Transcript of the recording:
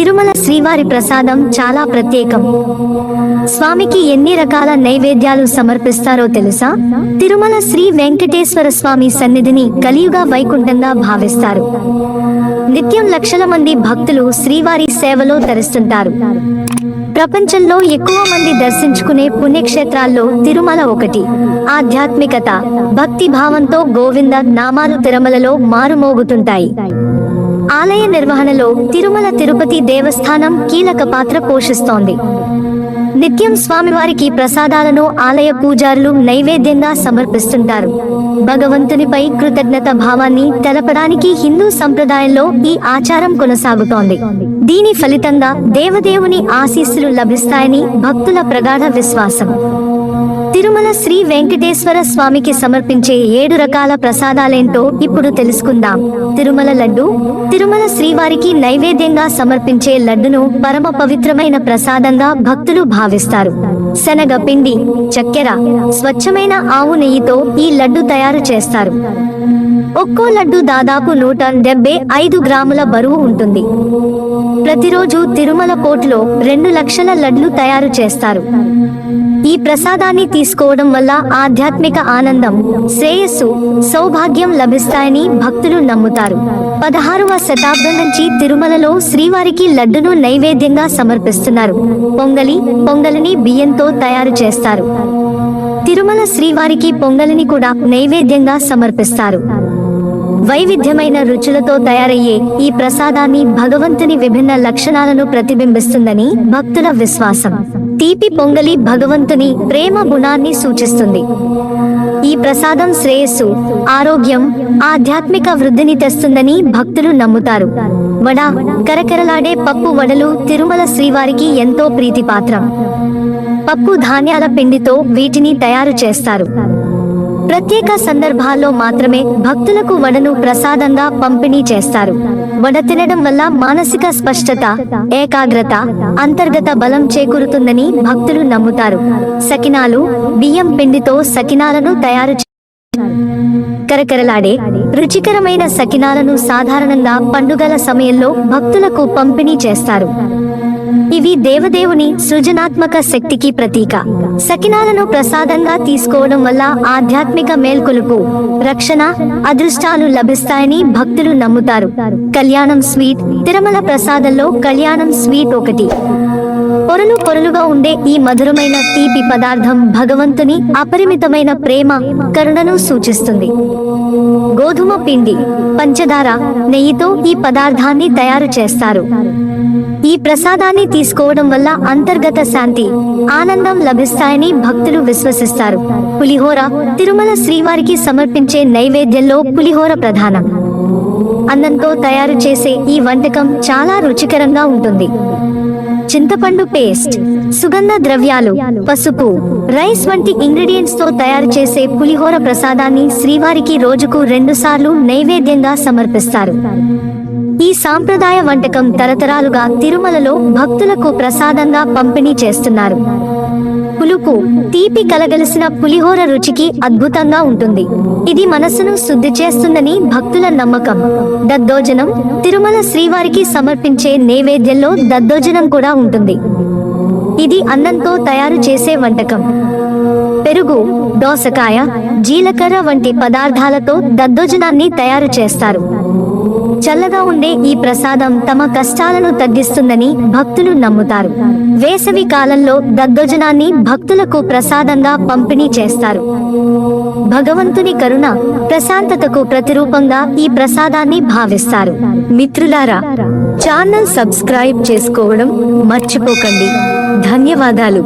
తిరుమల శ్రీవారి ప్రసాదం చాలా ప్రత్యేకం. స్వామికి ఎన్ని రకాల నైవేద్యాలు సమర్పిస్తారో తెలుసా? తిరుమల శ్రీ వెంకటేశ్వర స్వామి సన్నిధిని కలియుగ వైకుంఠంగా భావిస్తారు. నిత్యం లక్షల మంది భక్తులు శ్రీవారి సేవలో తరిస్తుంటారు. ప్రపంచంలో ఎక్కువ మంది దర్శించుకునే పుణ్యక్షేత్రాల్లో తిరుమల ఒకటి. ఆధ్యాత్మికత భక్తి భావంతో గోవింద నామాలు తిరుమలలో మారుమోగుతుంటాయి. ఆలయ నిర్వహణలో తిరుమల తిరుపతి దేవస్థానం కీలక పాత్ర పోషిస్తోంది. నిత్యం స్వామివారికి ప్రసాదాలను ఆలయ పూజారులు నైవేద్యంగా సమర్పిస్తుంటారు. భగవంతునిపై కృతజ్ఞత భావాన్ని తెలపడానికి హిందూ సంప్రదాయంలో ఈ ఆచారం కొనసాగుతోంది. దీని ఫలితంగా దేవదేవుని ఆశీస్సులు లభిస్తాయని భక్తుల ప్రగాఢ విశ్వాసం. తిరుమల శ్రీ వెంకటేశ్వర స్వామికి సమర్పించే ఏడు రకాల ప్రసాదాలేంటో ఇప్పుడు తెలుసుకుందాం. తిరుమల లడ్డు తిరుమల శ్రీవారికి నైవేద్యంగా సమర్పించే లడ్డును పరమ పవిత్రమైన ప్రసాదంగా భక్తులు భావిస్తారు. శనగ పిండి చక్కెర స్వచ్ఛమైన ఆవు నెయ్యితో ఈ లడ్డు తయారు చేస్తారు. ఒక్కో లడ్డు దాదాపు నూట డెబ్బై ఐదు గ్రాముల బరువు ఉంటుంది. ప్రతిరోజు తిరుమల కోటలో రెండు లక్షల లడ్లు తయారు చేస్తారు. ఈ ప్రసాదాన్ని తీసుకోవడం వల్ల ఆధ్యాత్మిక ఆనందం శ్రేయస్సు సౌభాగ్యం లభిస్తాయని భక్తులు నమ్ముతారు. పదహారవ శతాబ్దం నుంచి తిరుమలలో శ్రీవారికి లడ్డును నైవేద్యంగా సమర్పిస్తున్నారు. పొంగలి పొంగలిని బియ్యంతో తయారు చేస్తారు. తిరుమల శ్రీవారికి పొంగలిని కూడా నైవేద్యంగా సమర్పిస్తారు. వైవిధ్యమైన రుచులతో తయారయ్యే ఈ ప్రసాదాన్ని భగవంతుని విభిన్న లక్షణాలను ప్రతిబింబిస్తుందని భక్తుల విశ్వాసం. తీపి పొంగలి భగవంతుని ప్రేమ గుణాన్ని సూచిస్తుంది. ఈ ప్రసాదం శ్రేయస్సు ఆరోగ్యం ఆధ్యాత్మిక వృద్ధిని తెస్తుందని భక్తులు నమ్ముతారు. వడ కరకరలాడే పప్పు వడలు తిరుమల శ్రీవారికి ఎంతో ప్రీతిపాత్రం. పప్పు ధాన్యాల పిండితో వీటిని తయారు చేస్తారు. ప్రత్యేక సందర్భాల్లో మాత్రమే భక్తులకు వడను ప్రసాదంగా పంపిణీ చేస్తారు. వడ తినడం వల్ల మానసిక స్పష్టత ఏకాగ్రత అంతర్గత బలం చేకూరుతుందని భక్తులు నమ్ముతారు. సకినాలు బియ్యం పిండితో సకినాలను తయారు కరకరలాడే రుచికరమైన సకినాలను సాధారణంగా పండుగల సమయంలో భక్తులకు పంపిణీ చేస్తారు. ఇవి దేవదేవుని సృజనాత్మక శక్తికి ప్రతీక. సకినాలను ప్రసాదంగా తీసుకోవడం వల్ల ఆధ్యాత్మిక మేల్కొలుపు రక్షణ అదృష్టాలు లభిస్తాయని భక్తులు నమ్ముతారు. కళ్యాణం స్వీట్ తిరుమల ప్రసాదంలో కళ్యాణం స్వీట్ ఒకటి. పొరలు పొరలుగా ఉండే ఈ మధురమైన తీపి పదార్థం భగవంతుని అపరిమితమైన ప్రేమ కరుణను సూచిస్తుంది. గోధుమ పిండి పంచదార నెయ్యితో ఈ పదార్థాన్ని తయారు చేస్తారు. ఈ ప్రసాదాన్ని తీసుకోవడం వల్ల అంతర్గత శాంతి ఆనందం లభిస్తాయని భక్తులు విశ్వసిస్తారు. పులిహోర తిరుమల శ్రీవారికి సమర్పించే నైవేద్యంలో పులిహోర ప్రధానం. అన్నంతో తయారు చేసే ఈ వంటకం చాలా రుచికరంగా ఉంటుంది. చింతపండు పేస్ట్ సుగంధ ద్రవ్యాలు పసుపు రైస్ వంటి ఇంగ్రీడియంట్స్తో తయారు చేసే పులిహోర ప్రసాదాన్ని శ్రీవారికి రోజుకు రెండు సార్లు నైవేద్యంగా సమర్పిస్తారు. ఈ సాంప్రదాయ వంటకం తరతరాలుగా తిరుమలలో భక్తులకు ప్రసాదంగా పంపిణీ చేస్తున్నారు. పులుపు తీపి కలగలిసిన పులిహోర రుచికి అద్భుతంగా ఉంటుంది. ఇది మనస్సును శుద్ధి చేస్తుందని భక్తుల నమ్మకం. దద్దోజనం తిరుమల శ్రీవారికి సమర్పించే నైవేద్యంలో దద్దోజనం కూడా ఉంటుంది. ఇది అన్నంతో తయారు చేసే వంటకం. పెరుగు దోసకాయ జీలకర్ర వంటి పదార్థాలతో దద్దోజనాన్ని తయారు చేస్తారు. చల్లగా ఉండే ఈ ప్రసాదం తమ కష్టాలను తగ్గిస్తుందని భక్తులు నమ్ముతారు. వేసవి కాలంలో దద్దోజనాన్ని భక్తులకు ప్రసాదంగా పంపిణీ చేస్తారు. భగవంతుని కరుణ ప్రశాంతతకు ప్రతిరూపంగా ఈ ప్రసాదాన్ని భావిస్తారు. మిత్రులారా ఛానల్ సబ్స్క్రైబ్ చేసుకోవడం మర్చిపోకండి. ధన్యవాదాలు.